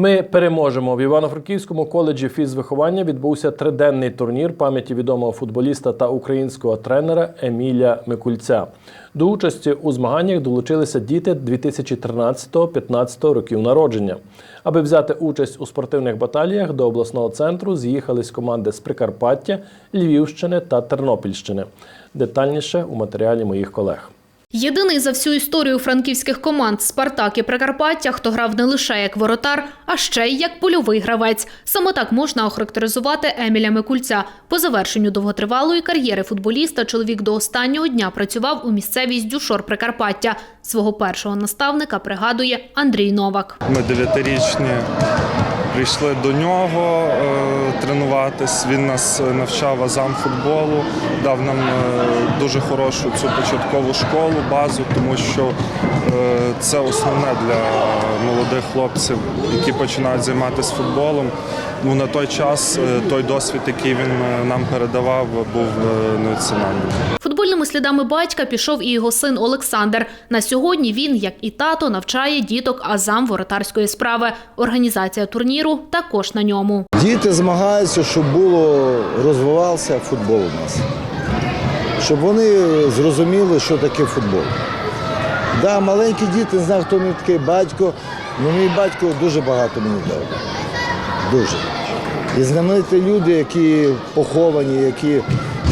Ми переможемо в Івано-Франківському коледжі фізвиховання відбувся триденний турнір пам'яті відомого футболіста та українського тренера Еміля Микульця. До участі у змаганнях долучилися діти 2013-15 років народження. Аби взяти участь у спортивних баталіях до обласного центру з'їхались команди з Прикарпаття, Львівщини та Тернопільщини. Детальніше у матеріалі моїх колег. Єдиний за всю історію франківських команд Спартак і Прикарпаття, хто грав не лише як воротар, а ще й як польовий гравець. Саме так можна охарактеризувати Еміля Микульця. По завершенню довготривалої кар'єри футболіста чоловік до останнього дня працював у місцевій Дюшор Прикарпаття. Свого першого наставника пригадує Андрій Новак. Ми дев'ятирічні прийшли до нього е, тренуватись. Він нас навчав азам футболу, дав нам е, дуже хорошу цю початкову школу, базу, тому що е, це основне для молодих хлопців, які починають займатися футболом. Ну, на той час е, той досвід, який він е, нам передавав, був е, неоціненним. Футбольними слідами батька пішов і його син Олександр. На сьогодні він, як і тато, навчає діток азам воротарської справи. Організація турніру також на ньому. Діти змагаються, щоб було розвивався футбол у нас. Щоб вони зрозуміли, що таке футбол. Да, маленькі діти не хто мій такий батько, але мій батько дуже багато мені дав. Дуже. І знамениті люди, які поховані, які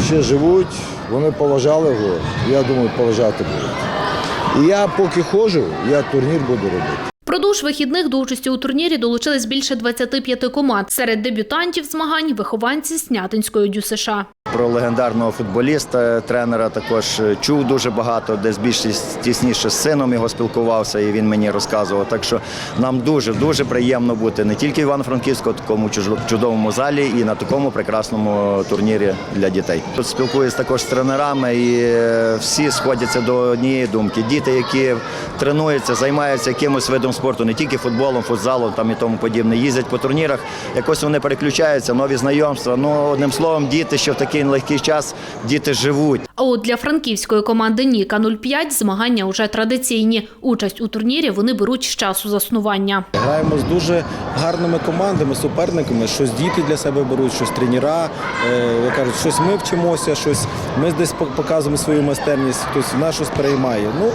ще живуть, вони поважали його. Я думаю, поважати будуть. І я поки ходжу, я турнір буду робити. Продовж вихідних до участі у турнірі долучились більше 25 команд. Серед дебютантів змагань вихованці Снятинської ДЮСШ. Про легендарного футболіста, тренера також чув дуже багато, десь більш тісніше з сином його спілкувався, і він мені розказував. Так що нам дуже дуже приємно бути не тільки в Івано-Франківську, а такому чудовому залі і на такому прекрасному турнірі для дітей. Тут спілкуюсь також з тренерами, і е, всі сходяться до однієї думки. Діти, які тренуються, займаються якимось видом спорту, не тільки футболом, футзалом там і тому подібне, їздять по турнірах, якось вони переключаються, нові знайомства. Ну одним словом, діти, що в такий нелегкий час діти живуть. А от для франківської команди Ніка 05 змагання вже традиційні. Участь у турнірі вони беруть з часу заснування. Граємо з дуже гарними командами, суперниками. Щось діти для себе беруть, щось тренера. Е, кажуть, щось ми вчимося, щось ми десь показуємо свою майстерність, хтось в нас щось переймає. Ну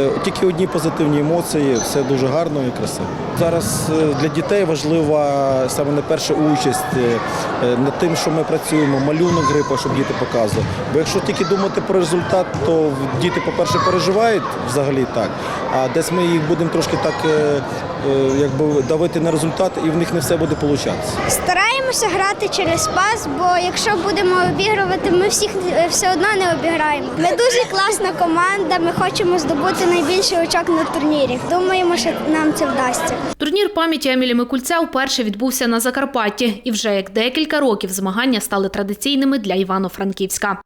е, тільки одні позитивні емоції, все дуже гарно і красиво. Зараз е, для дітей важлива саме не перша участь е, е, над тим, що ми працюємо, малюнок грипа, щоб діти показували. Бо якщо тільки думати про результат, то діти, по-перше, переживають взагалі так. А десь ми їх будемо трошки так е, е, якби давити на результат, і в них не все буде получатися. Стараємося грати через пас, бо якщо будемо обігрувати, ми всіх е, все одно не обіграємо. Ми дуже класна команда. Ми хочемо здобути найбільший очок на турнірі. Думаємо, що нам це вдасться. Турнір пам'яті Емілі Микульця вперше відбувся на Закарпатті, і вже як декілька років змагання стали традиційними для Івано-Франківська.